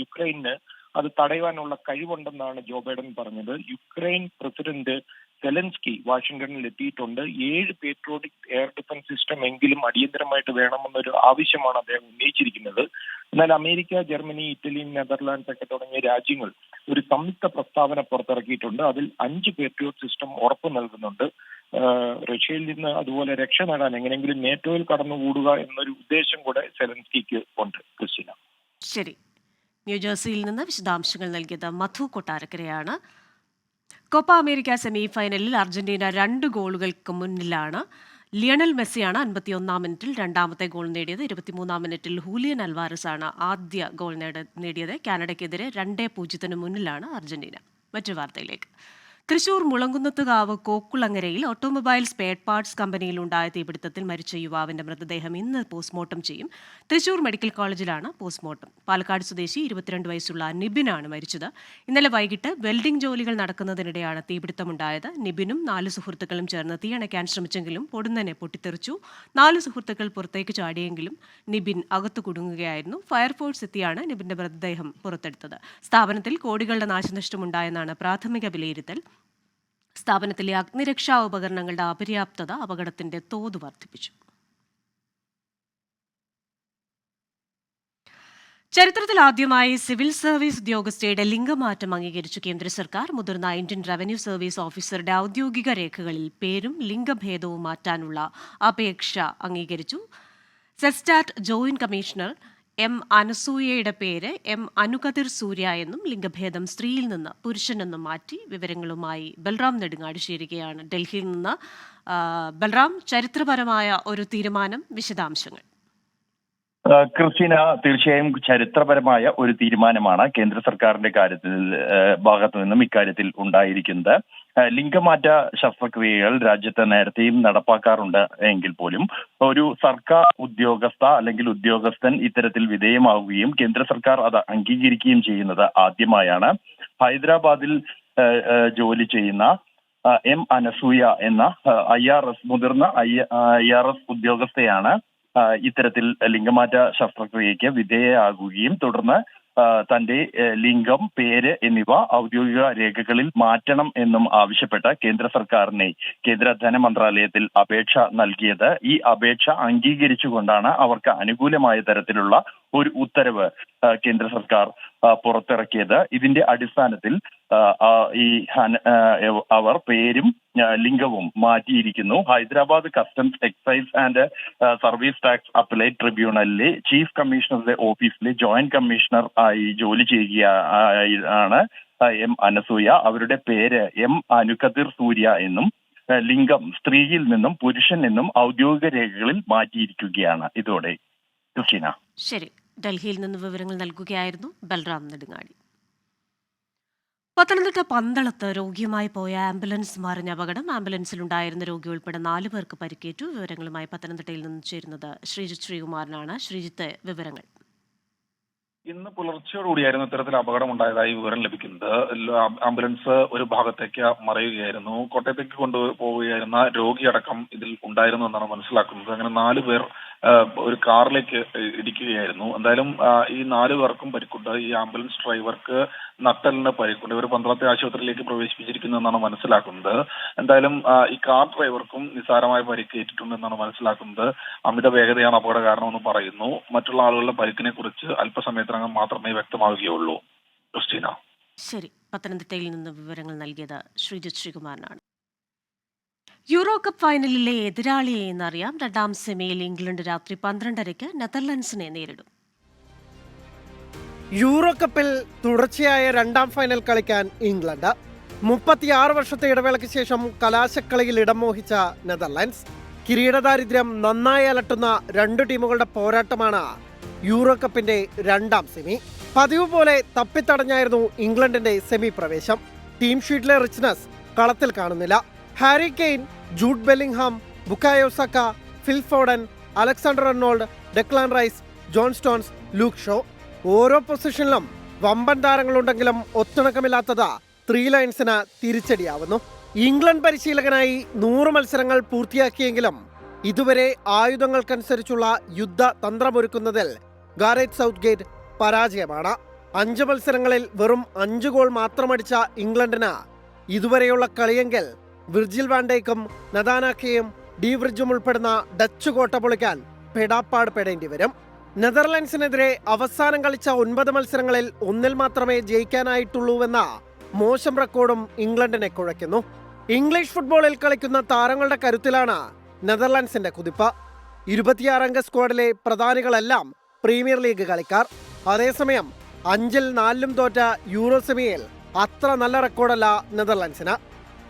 [SPEAKER 7] യുക്രൈന് അത് തടയുവാനുള്ള കഴിവുണ്ടെന്നാണ് ജോ ബൈഡൻ പറഞ്ഞത്. യുക്രൈൻ പ്രസിഡന്റ് സെലൻസ്കി വാഷിംഗ്ടണിൽ എത്തിയിട്ടുണ്ട്. ഏഴ് പേട്രോട്ടിക് എയർ ഡിഫൻസ് സിസ്റ്റം എങ്കിലും അടിയന്തരമായിട്ട് വേണമെന്നൊരു ആവശ്യമാണ് അദ്ദേഹം ഉന്നയിച്ചിരിക്കുന്നത്. എന്നാൽ അമേരിക്ക ജർമ്മനി ഇറ്റലി നെതർലാൻഡ്സ് ഒക്കെ തുടങ്ങിയ രാജ്യങ്ങൾ ഒരു സംയുക്ത പ്രസ്താവന പുറത്തിറക്കിയിട്ടുണ്ട്. അതിൽ അഞ്ച് പേട്രിയോട്ട് സിസ്റ്റം ഉറപ്പ് നൽകുന്നുണ്ട്. റഷ്യയിൽ നിന്ന് അതുപോലെ രക്ഷ നേടാൻ എങ്ങനെയെങ്കിലും നേറ്റോയിൽ കടന്നുകൂടുക എന്നൊരു ഉദ്ദേശം കൂടെ സെലൻസ്കിക്ക് ഉണ്ട് ക്രിസ്റ്റിന.
[SPEAKER 1] ശരി. ന്യൂജേഴ്സിയിൽ നിന്ന് വിശദാംശങ്ങൾ നൽകിയത് മധു കൊട്ടാരക്കരയാണ്. കോപ്പ അമേരിക്ക സെമി ഫൈനലിൽ അർജന്റീന രണ്ട് ഗോളുകൾക്ക് മുന്നിലാണ്. ലിയണൽ മെസ്സിയാണ് അൻപത്തിയൊന്നാം മിനിറ്റിൽ രണ്ടാമത്തെ ഗോൾ നേടിയത്. ഇരുപത്തിമൂന്നാം മിനിറ്റിൽ ഹൂലിയൻ അൽവാരസ് ആണ് ആദ്യ ഗോൾ നേട നേടിയത്. കാനഡയ്ക്കെതിരെ രണ്ടേ പൂജ്യത്തിന് മുന്നിലാണ് അർജന്റീന. മറ്റു വാർത്തയിലേക്ക്. തൃശൂർ മുളങ്കുന്നത്തുകാവ് കോക്കുളങ്ങരയിൽ ഓട്ടോമൊബൈൽ സ്പെയർ പാർട്സ് കമ്പനിയിൽ ഉണ്ടായ തീപിടുത്തത്തിൽ മരിച്ച യുവാവിന്റെ മൃതദേഹം ഇന്ന് പോസ്റ്റ്മോർട്ടം ചെയ്യും. തൃശൂർ മെഡിക്കൽ കോളേജിലാണ് പോസ്റ്റ്മോർട്ടം. പാലക്കാട് സ്വദേശി ഇരുപത്തിരണ്ട് വയസ്സുള്ള നിബിനാണ് മരിച്ചത്. ഇന്നലെ വൈകിട്ട് വെൽഡിംഗ് ജോലികൾ നടക്കുന്നതിനിടെയാണ് തീപിടുത്തമുണ്ടായത്. നിബിനും നാല് സുഹൃത്തുക്കളും ചേർന്ന് തീയണയ്ക്കാൻ ശ്രമിച്ചെങ്കിലും പൊടുന്നനെ പൊട്ടിത്തെറിച്ചു. നാല് സുഹൃത്തുക്കൾ പുറത്തേക്ക് ചാടിയെങ്കിലും നിബിൻ അകത്തു കുടുങ്ങുകയായിരുന്നു. ഫയർഫോഴ്സ് എത്തിയാണ് നിബിന്റെ മൃതദേഹം പുറത്തെടുത്തത്. സ്ഥാപനത്തിൽ കോടികളുടെ നാശനഷ്ടമുണ്ടായെന്നാണ് പ്രാഥമിക വിലയിരുത്തൽ. സ്ഥാപനത്തിലെ അഗ്നിരക്ഷാ ഉപകരണങ്ങളുടെ അപര്യാപ്തത അപകടത്തിന്റെ തോത് വർദ്ധിപ്പിച്ചു. ചരിത്രത്തിൽ ആദ്യമായി സിവിൽ സർവീസ് ഉദ്യോഗസ്ഥയുടെ ലിംഗമാറ്റം അംഗീകരിച്ചു കേന്ദ്ര സർക്കാർ. മുതിർന്ന ഇന്ത്യൻ റവന്യൂ സർവീസ് ഓഫീസറുടെ ഔദ്യോഗിക രേഖകളിൽ പേരും ലിംഗഭേദവും മാറ്റാനുള്ള അപേക്ഷ അംഗീകരിച്ചു. സെസ്റ്റാറ്റ് ജോയിന്റ് കമ്മീഷണർ എം അനസൂയയുടെ പേര് എം അനുകതിർ സൂര്യ എന്നും ലിംഗഭേദം സ്ത്രീയിൽ നിന്ന് പുരുഷനെന്നും മാറ്റി വിവരങ്ങളുമായി ബൽറാം നെടുങ്ങാട് ചേരുകയാണ്. ഡൽഹിയിൽ നിന്ന് ബൽറാം ചരിത്രപരമായ ഒരു തീരുമാനം വിശദാംശങ്ങൾ.
[SPEAKER 5] ക്രിസ്റ്റീന തീർച്ചയായും ചരിത്രപരമായ ഒരു തീരുമാനമാണ് കേന്ദ്ര സർക്കാരിന്റെ കാര്യത്തിൽ ഭാഗത്തു നിന്നും ഇക്കാര്യത്തിൽ ഉണ്ടായിരിക്കുന്നത്. ലിംഗമാറ്റ ശസ്ത്രക്രിയകൾ രാജ്യത്ത് നേരത്തെയും നടപ്പാക്കാറുണ്ട് എങ്കിൽ പോലും ഒരു സർക്കാർ ഉദ്യോഗസ്ഥ അല്ലെങ്കിൽ ഉദ്യോഗസ്ഥൻ ഇത്തരത്തിൽ വിധേയമാവുകയും കേന്ദ്ര സർക്കാർ അത് അംഗീകരിക്കുകയും ചെയ്യുന്നത് ആദ്യമായാണ്. ഹൈദരാബാദിൽ ജോലി ചെയ്യുന്ന എം അനസൂയ എന്ന ഐ ആർ എസ് മുതിർന്ന ഐ ആർ എസ് ഉദ്യോഗസ്ഥയാണ് ഇത്തരത്തിൽ ലിംഗമാറ്റ ശസ്ത്രക്രിയയ്ക്ക് വിധേയയാകുകയും തുടർന്ന് തന്റെ ലിംഗം പേര് എന്നിവ ഔദ്യോഗിക രേഖകളിൽ മാറ്റണം എന്നും ആവശ്യപ്പെട്ട് കേന്ദ്ര സർക്കാരിനെ കേന്ദ്ര ധനമന്ത്രാലയത്തിൽ അപേക്ഷ നൽകിയത്. ഈ അപേക്ഷ അംഗീകരിച്ചുകൊണ്ടാണ് അവർക്ക് അനുകൂലമായ തരത്തിലുള്ള ഒരു ഉത്തരവ് കേന്ദ്ര സർക്കാർ പുറത്തിറക്കിയത്. ഇതിന്റെ അടിസ്ഥാനത്തിൽ ഈ അവർ പേരും ലിംഗവും മാറ്റിയിരിക്കുന്നു. Hyderabad customs excise and service tax appellate ട്രിബ്യൂണലിലെ chief കമ്മീഷണറുടെ ഓഫീസിലെ ജോയിന്റ് കമ്മീഷണർ ആയി ജോലി ചെയ്യുകയാണ് എം അനസൂയ. അവരുടെ പേര് എം അനുകതിർ സൂര്യ എന്നും ലിംഗം സ്ത്രീയിൽ നിന്നും പുരുഷൻ എന്നും ഔദ്യോഗിക രേഖകളിൽ മാറ്റിയിരിക്കുകയാണ്. ഇതോടെ
[SPEAKER 1] ശരി. ഡൽഹിയിൽ നിന്ന് വിവരങ്ങൾ നൽകുകയായിരുന്നു ബൽറാം നെടുങ്ങാടി. പത്തനംതിട്ട പന്തളത്ത് രോഗിയുമായി പോയ ആംബുലൻസ് മറിഞ്ഞ അപകടം. ആംബുലൻസിലുണ്ടായിരുന്ന രോഗി ഉൾപ്പെടെ നാലു പേർക്ക് പരിക്കേറ്റു. വിവരങ്ങളുമായി പത്തനംതിട്ടയിൽ നിന്ന് ചേരുന്നത് ശ്രീജിത് ശ്രീകുമാരനാണ് ശ്രീജിത്ത് വിവരങ്ങൾ.
[SPEAKER 8] ഇന്ന് പുലർച്ചയോടുകൂടിയായിരുന്നു ഇത്തരത്തിൽ അപകടമുണ്ടായതായി വിവരം ലഭിക്കുന്നത്. ആംബുലൻസ് ഒരു ഭാഗത്തേക്ക് മറയുകയായിരുന്നു. കോട്ടയത്തേക്ക് കൊണ്ടുപോവുകയായിരുന്ന രോഗിയടക്കം ഇതിൽ ഉണ്ടായിരുന്നു എന്നാണ് മനസ്സിലാക്കുന്നത്. അങ്ങനെ നാലു പേർ ഒരു കാറിലേക്ക് ഇടിക്കുകയായിരുന്നു. എന്തായാലും ഈ നാല് പേർക്കും പരിക്കുണ്ട്. ഈ ആംബുലൻസ് ഡ്രൈവർക്ക് നട്ടലിന് പരിക്കുണ്ട്. ഇവർ പന്തളത്തെ ആശുപത്രിയിലേക്ക് പ്രവേശിപ്പിച്ചിരിക്കുന്നു എന്നാണ് മനസ്സിലാക്കുന്നത്. എന്തായാലും ഈ കാർ ഡ്രൈവർക്കും നിസ്സാരമായ പരിക്കേറ്റിട്ടുണ്ട് എന്നാണ് മനസ്സിലാക്കുന്നത്. അമിത വേഗതയാണ് അപകട കാരണമെന്ന് പറയുന്നു. മറ്റുള്ള ആളുകളുടെ പരിക്കിനെ കുറിച്ച് അല്പസമയത്തിനകം മാത്രമേ വ്യക്തമാവുകയുള്ളൂ. ക്രിസ്റ്റീന.
[SPEAKER 1] ശരി. പത്തനംതിട്ടയിൽ നിന്ന് വിവരങ്ങൾ നൽകിയത് ശ്രീജിത് ശ്രീകുമാരനാണ് യൂറോ കപ്പ് ഫൈനലിലെ എതിരാളിയെ എന്നറിയാം. രണ്ടാം സെമിയിൽ ഇംഗ്ലണ്ട് രാത്രി പന്ത്രണ്ടരയ്ക്ക് നെതർലൻഡ്സിനെ നേരിടും.
[SPEAKER 9] യൂറോ കപ്പിൽ തുടർച്ചയായ രണ്ടാം ഫൈനൽ കളിക്കാൻ ഇംഗ്ലണ്ട്. മുപ്പത്തിയാറ് വർഷത്തെ ഇടവേളയ്ക്ക് ശേഷം കലാശക്കളിയിൽ ഇടം മോഹിച്ച നെതർലൻഡ്സ്. കിരീടദാരിദ്ര്യം നന്നായി അലട്ടുന്ന രണ്ട് ടീമുകളുടെ പോരാട്ടമാണ് യൂറോ കപ്പിന്റെ രണ്ടാം സെമി പതിവ് പോലെ തപ്പിത്തടഞ്ഞായിരുന്നു ഇംഗ്ലണ്ടിന്റെ സെമി പ്രവേശം ടീം ഷീറ്റിലെ റിച്ച്നസ് കളത്തിൽ കാണുന്നില്ല. Harry Kane Jude Bellingham Bukayo Saka Phil Foden Alexander Arnold Declan Rice John Stones Luke Shaw. ഓരോ പൊസിഷനിലും വമ്പൻ താരങ്ങളുണ്ടെങ്കിലും ഒത്തിണക്കമില്ലാത്തത് ത്രീ ലൈൻസിന് തിരിച്ചടിയാവുന്നു. ഇംഗ്ലണ്ട് പരിശീലകനായി നൂറ് മത്സരങ്ങൾ പൂർത്തിയാക്കിയെങ്കിലും ഇതുവരെ ആയുധങ്ങൾക്കനുസരിച്ചുള്ള യുദ്ധ തന്ത്രമൊരുക്കുന്നതിൽ ഗാരേജ് സൗത്ത് ഗേറ്റ് പരാജയമാണ്. അഞ്ച് മത്സരങ്ങളിൽ വെറും അഞ്ച് ഗോൾ മാത്രമടിച്ച ഇംഗ്ലണ്ടിന് ഇതുവരെയുള്ള കളിയെങ്കിൽ വിർജിൽ വാൻഡേക്കും നദാനാക്കയും ഡി വ്രിജും ഉൾപ്പെടുന്ന ഡച്ച് കോട്ട പൊളിക്കാൻ പെടാപ്പാട് പെടേണ്ടി വരും. നെതർലൻഡ്സിനെതിരെ അവസാനം കളിച്ച ഒൻപത് മത്സരങ്ങളിൽ ഒന്നിൽ മാത്രമേ ജയിക്കാനായിട്ടുള്ളൂവെന്ന മോശം റെക്കോർഡും ഇംഗ്ലണ്ടിനെ കുഴയ്ക്കുന്നു. ഇംഗ്ലീഷ് ഫുട്ബോളിൽ കളിക്കുന്ന താരങ്ങളുടെ കരുത്തിലാണ് നെതർലൻഡ്സിന്റെ കുതിപ്പ്. ഇരുപത്തിയാറംഗ സ്ക്വാഡിലെ പ്രധാനികളെല്ലാം പ്രീമിയർ ലീഗ് കളിക്കാർ. അതേസമയം അഞ്ചിൽ നാലിലും തോറ്റ യൂറോ സെമിയിൽ അത്ര നല്ല റെക്കോർഡല്ല നെതർലൻഡ്സിന്.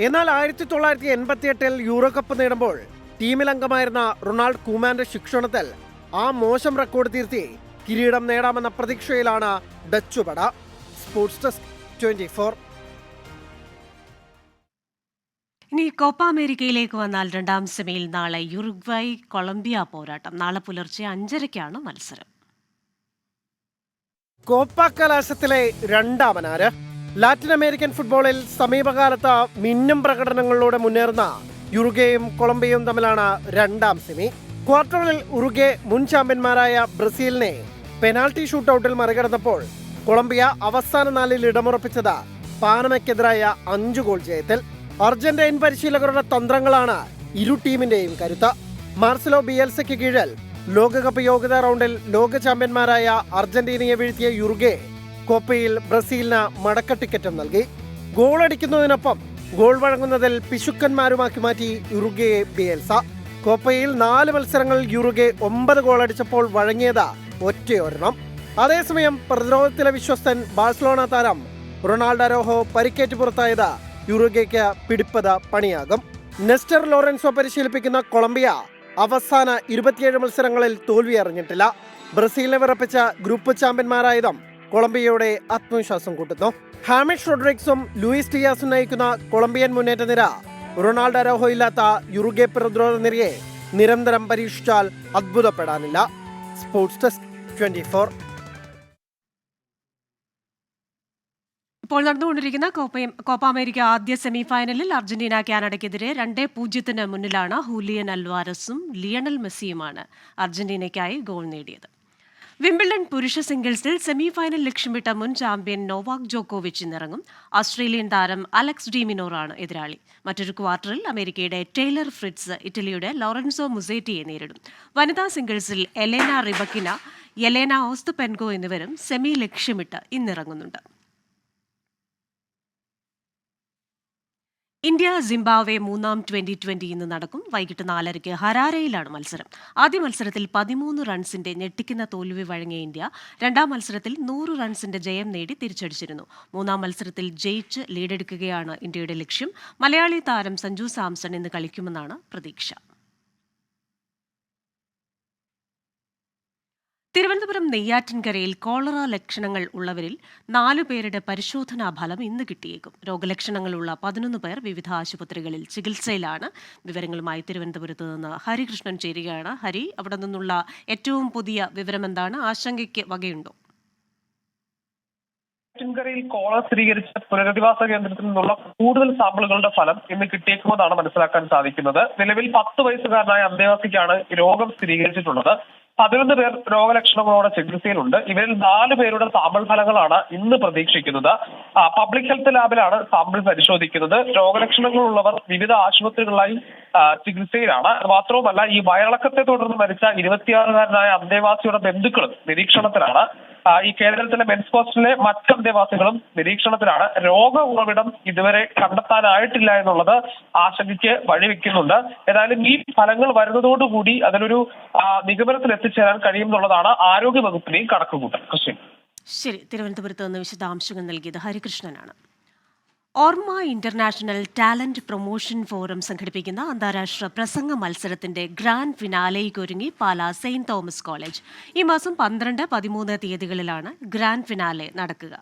[SPEAKER 9] എന്നാൽ ആയിരത്തി തൊള്ളായിരത്തി എൺപത്തി എട്ടിൽ യൂറോ കപ്പ് നേടുമ്പോൾ ടീമിൽ അംഗമായിരുന്ന റൊണാൾഡ് കൂമാന്റെ ശിക്ഷണത്തിൽ ആ മോശം റെക്കോർഡ് തീർത്തി കിരീടം നേടാമെന്ന പ്രതീക്ഷയിലാണ് ഡച്ചു പട. സ്പോർട്സ് ഡെസ്ക് ട്വന്റി ഫോർ
[SPEAKER 1] ഇനി കോപ്പ അമേരിക്കയിലേക്ക് വന്നാൽ രണ്ടാം സെമിയിൽ നാളെ യുറുഗ്വായ് കൊളംബിയ പോരാട്ടം. നാളെ പുലർച്ചെ അഞ്ചരയ്ക്കാണ് മത്സരം.
[SPEAKER 9] കോപ്പ കലാശത്തിലെ രണ്ടാമനാര് ലാറ്റിൻ അമേരിക്കൻ ഫുട്ബോളിൽ സമീപകാലത്ത് മിന്നും പ്രകടനങ്ങളിലൂടെ മുന്നേറുന്ന യുറുഗയും കൊളംബിയയും തമ്മിലാണ് രണ്ടാം സെമി ക്വാർട്ടറിൽ ഉറുഗെ മുൻ ചാമ്പ്യന്മാരായ ബ്രസീലിനെ പെനാൾട്ടി ഷൂട്ടൌട്ടിൽ മറികടന്നപ്പോൾ കൊളംബിയ അവസാന നാലിൽ ഇടമുറപ്പിച്ചത് പാനമയ്ക്കെതിരായ അഞ്ചു ഗോൾ ജയത്തിൽ. അർജന്റൈൻ പരിശീലകരുടെ തന്ത്രങ്ങളാണ് ഇരു ടീമിന്റെയും കരുത്ത്. മാർസലോ ബിയൽസയ്ക്ക് കീഴിൽ ലോകകപ്പ് യോഗ്യതാ റൗണ്ടിൽ ലോക ചാമ്പ്യന്മാരായ അർജന്റീനയെ വീഴ്ത്തിയ യുറുഗെ കോപ്പയിൽ ബ്രസീലിന് മടക്ക ടിക്കറ്റും നൽകി. ഗോളടിക്കുന്നതിനൊപ്പം ഗോൾ വഴങ്ങുന്നതിൽ പിശുക്കന്മാരുമാക്കി മാറ്റി യുറുഗയെ ബിയൽസ. കോപ്പയിൽ നാല് മത്സരങ്ങളിൽ യുറുഗെ ഒമ്പത് ഗോളടിച്ചപ്പോൾ വഴങ്ങിയത് ഒറ്റയൊരെണ്ണം അതേസമയം പ്രതിരോധത്തിലെ വിശ്വസ്തൻ ബാഴ്സലോണ താരം റൊണാൾഡോ അരോഹോ പരിക്കേറ്റ് പുറത്തായത് യുറുഗയ്ക്ക് പിടിപ്പത് പണിയാകും. നെസ്റ്റർ ലോറൻസോ പരിശീലിപ്പിക്കുന്ന കൊളംബിയ അവസാന ഇരുപത്തിയേഴ് മത്സരങ്ങളിൽ തോൽവി അറിഞ്ഞിട്ടില്ല. ബ്രസീലിനെ വിറപ്പിച്ച ഗ്രൂപ്പ് ചാമ്പ്യന്മാരായതും കൊളംബിയയുടെ ആത്മവിശ്വാസം കൂട്ടുന്നു. ഹാമിഷ് റോഡ്രിക്സും ലൂയിസ് ടിയാസും നയിക്കുന്ന കൊളംബിയൻ മുന്നേറ്റ നിര റൊണാൾഡോ അരോഹോ ഇല്ലാത്ത യുറുഗെ പ്രതിരോധ നിരയെ നിരന്തരം പരീക്ഷിച്ചാൽ അത്ഭുതപ്പെടാനില്ല. സ്പോർട്സ് ഡെസ്ക് ട്വന്റി
[SPEAKER 1] ഇപ്പോൾ നടന്നുകൊണ്ടിരിക്കുന്ന കോപ്പ കോപ്പ അമേരിക്ക ആദ്യ സെമി ഫൈനലിൽ അർജന്റീന കാനഡയ്ക്കെതിരെ രണ്ടേ പൂജ്യത്തിന് മുന്നിലാണ് ഹൂലിയൻ അൽവാരസും ലിയണൽ മെസ്സിയുമാണ് അർജന്റീനയ്ക്കായി ഗോൾ നേടിയത്. വിംബിൾഡൺ പുരുഷ സിംഗിൾസിൽ സെമി ഫൈനൽ ലക്ഷ്യമിട്ട മുൻ ചാമ്പ്യൻ നോവാക് ജോക്കോവിച്ച് ഇന്നിറങ്ങും. ഓസ്ട്രേലിയൻ താരം അലക്സ് ഡീമിനോറാണ് എതിരാളി. മറ്റൊരു ക്വാർട്ടറിൽ അമേരിക്കയുടെ ടൈലർ ഫ്രിറ്റ്സ് ഇറ്റലിയുടെ ലോറൻസോ മുസേറ്റിയെ നേരിടും. വനിതാ സിംഗിൾസിൽ എലേന റിബക്കിന യെലേന ഓസ്തുപെൻകോ എന്നിവരും സെമി ലക്ഷ്യമിട്ട് ഇന്നിറങ്ങുന്നുണ്ട്. ഇന്ത്യ സിംബാബ്വെ മൂന്നാം ട്വന്റി ട്വന്റി ഇന്ന് നടക്കും. വൈകിട്ട് നാലരയ്ക്ക് ഹരാരയിലാണ് മത്സരം. ആദ്യ മത്സരത്തിൽ പതിമൂന്ന് റൺസിന്റെ ഞെട്ടിക്കുന്ന തോൽവി വഴങ്ങിയ ഇന്ത്യ രണ്ടാം മത്സരത്തിൽ നൂറ് റൺസിന്റെ ജയം നേടി തിരിച്ചടിച്ചിരുന്നു. മൂന്നാം മത്സരത്തിൽ ജയിച്ച് ലീഡെടുക്കുകയാണ് ഇന്ത്യയുടെ ലക്ഷ്യം. മലയാളി താരം സഞ്ജു സാംസൺ ഇന്ന് കളിക്കുമെന്നാണ് പ്രതീക്ഷ. തിരുവനന്തപുരം നെയ്യാറ്റിൻകരയിൽ കോളറ ലക്ഷണങ്ങൾ ഉള്ളവരിൽ നാലു പേരുടെ പരിശോധനാ ഫലം ഇന്ന് കിട്ടിയേക്കും. രോഗലക്ഷണങ്ങളുള്ള പതിനൊന്ന് പേർ വിവിധ ആശുപത്രികളിൽ ചികിത്സയിലാണ്. വിവരങ്ങളുമായി തിരുവനന്തപുരത്ത് നിന്ന് ഹരികൃഷ്ണൻ ചേരുകയാണ്. ഹരി അവിടെ നിന്നുള്ള ഏറ്റവും പുതിയ വിവരം എന്താണ് ആശങ്കയ്ക്ക് വകയുണ്ടോ?
[SPEAKER 10] നെയ്യാറ്റിൻകരയിൽ കോള സ്ഥിരീകരിച്ച പുനരധിവാസ കേന്ദ്രത്തിൽ നിന്നുള്ള കൂടുതൽ സാമ്പിളുകളുടെ ഫലം ഇന്ന് കിട്ടിയേക്കുമെന്നാണ് മനസ്സിലാക്കാൻ സാധിക്കുന്നത്. നിലവിൽ പത്ത് വയസ്സുകാരനായ അന്തേവാസിക്കാണ് രോഗം സ്ഥിരീകരിച്ചിട്ടുള്ളത്. പതിനൊന്ന് പേർ രോഗലക്ഷണങ്ങളോടെ ചികിത്സയിലുണ്ട്. ഇവരിൽ നാല് പേരുടെ സാമ്പിൾ ഫലങ്ങളാണ് ഇന്ന് പ്രതീക്ഷിക്കുന്നത്. പബ്ലിക് ഹെൽത്ത് ലാബിലാണ് സാമ്പിൾ പരിശോധിക്കുന്നത്. രോഗലക്ഷണങ്ങളുള്ളവർ വിവിധ ആശുപത്രികളിലായി ചികിത്സയിലാണ്. മാത്രവുമല്ല ഈ വയറിളക്കത്തെ തുടർന്ന് മരിച്ച ഇരുപത്തിയാറുകാരനായ അന്തേവാസിയുടെ ബന്ധുക്കളും നിരീക്ഷണത്തിലാണ്. ഈ കേരളത്തിലെ മെൻസ് പോസ്റ്റിലെ മറ്റ് അന്തേവാസികളും നിരീക്ഷണത്തിലാണ്. രോഗ ഉറവിടം ഇതുവരെ കണ്ടെത്താനായിട്ടില്ല എന്നുള്ളത് ആശങ്കയ്ക്ക് വഴിവെക്കുന്നുണ്ട് ഏതായാലും ഈ ഫലങ്ങൾ വരുന്നതോടുകൂടി അതിനൊരു നിഗമനത്തിൽ എത്തിച്ചേരാൻ കഴിയുമെന്നുള്ളതാണ് ആരോഗ്യ വകുപ്പിനെയും കണക്കുകൂട്ടൽ. കൃഷി
[SPEAKER 1] ശരി തിരുവനന്തപുരത്ത് നിന്ന് വിശദാംശങ്ങൾ നൽകിയത് ഹരികൃഷ്ണനാണ്. ഓർമ്മ ഇന്റർനാഷണൽ ടാലന്റ് പ്രൊമോഷൻ ഫോറം സംഘടിപ്പിക്കുന്ന അന്താരാഷ്ട്ര പ്രസംഗ മത്സരത്തിന്റെ ഗ്രാൻഡ് ഫിനാലെയ്ക്ക് ഒരുങ്ങി പാലാ സെയിന്റ് തോമസ് കോളേജ്. ഈ മാസം പന്ത്രണ്ട് പതിമൂന്ന് തീയതികളിലാണ് ഗ്രാൻഡ് ഫിനാലെ നടക്കുക.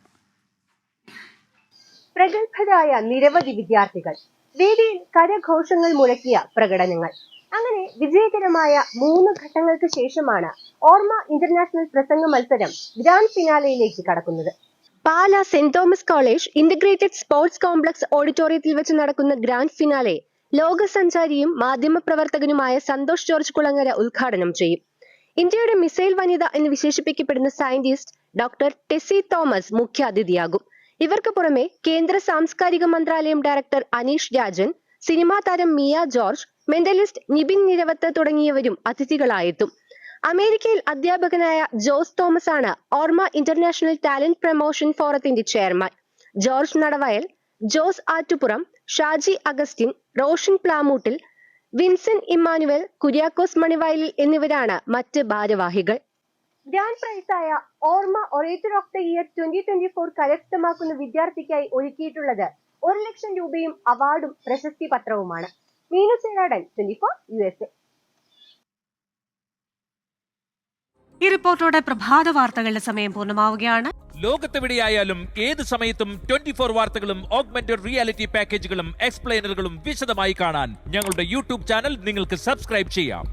[SPEAKER 11] പ്രഗത്ഭരായ നിരവധി വിദ്യാർത്ഥികൾ വേദിയിൽ കരഘോഷങ്ങൾ മുഴക്കിയ പ്രകടനങ്ങൾ. അങ്ങനെ വിജയകരമായ മൂന്ന് ഘട്ടങ്ങൾക്ക് ശേഷമാണ് ഓർമ്മ ഇന്റർനാഷണൽ പ്രസംഗ മത്സരം ഗ്രാൻഡ് ഫിനാലയിലേക്ക് കടക്കുന്നത്. Pala saint Thomas College integrated sports complex ഓഡിറ്റോറിയത്തിൽ വെച്ച് നടക്കുന്ന ഗ്രാൻഡ് ഫിനാലെ ലോകസഞ്ചാരിയും മാധ്യമപ്രവർത്തകനുമായ സന്തോഷ് ജോർജ് കുളങ്ങര ഉദ്ഘാടനം ചെയ്യും. ഇന്ത്യയുടെ മിസൈൽ വനിത എന്ന് വിശേഷിപ്പിക്കപ്പെടുന്ന സയന്റിസ്റ്റ് ഡോക്ടർ ടെസി തോമസ് മുഖ്യാതിഥിയാകും. ഇവർക്ക് പുറമെ കേന്ദ്ര സാംസ്കാരിക മന്ത്രാലയം ഡയറക്ടർ അനീഷ് രാജൻ സിനിമാ താരം മിയ ജോർജ് മെന്റലിസ്റ്റ് നിബിൻ നിരവത്ത് തുടങ്ങിയവരും അതിഥികളായെത്തും. അമേരിക്കയിൽ അധ്യാപകനായ ജോസ് തോമസ് ആണ് ഓർമ്മ ഇന്റർനാഷണൽ ടാലന്റ് പ്രൊമോഷൻ ഫോറത്തിന്റെ chairman. George Nadavayal Jose Attupuram Shaji Augustine Roshan Plamoottil Vincent Emmanuel Kuriakose Manivayalil എന്നിവരാണ് മറ്റ് ഭാരവാഹികൾ. Grand പ്രൈസായ Orma orator of the year twenty twenty four കരസ്ഥമാക്കുന്ന വിദ്യാർത്ഥിക്കായി ഒരുക്കിയിട്ടുള്ളത് ഒരു ലക്ഷം രൂപയും അവാർഡും പ്രശസ്തി പത്രവുമാണ്. Meenu Cheradan twenty four U S A.
[SPEAKER 1] ഈ റിപ്പോർട്ടോടെ പ്രഭാത വാർത്തകളുടെ സമയം പൂർണമാവുകയാണ്.
[SPEAKER 12] ലോകത്തെവിടെയായാലും ഏത് സമയത്തും ട്വന്റി ഫോർ വാർത്തകളും ഓഗ്മെന്റഡ് റിയാലിറ്റി പാക്കേജുകളും എക്സ്പ്ലെയിനറുകളും വിശദമായി കാണാൻ ഞങ്ങളുടെ യൂട്യൂബ് ചാനൽ നിങ്ങൾക്ക് സബ്സ്ക്രൈബ് ചെയ്യാം.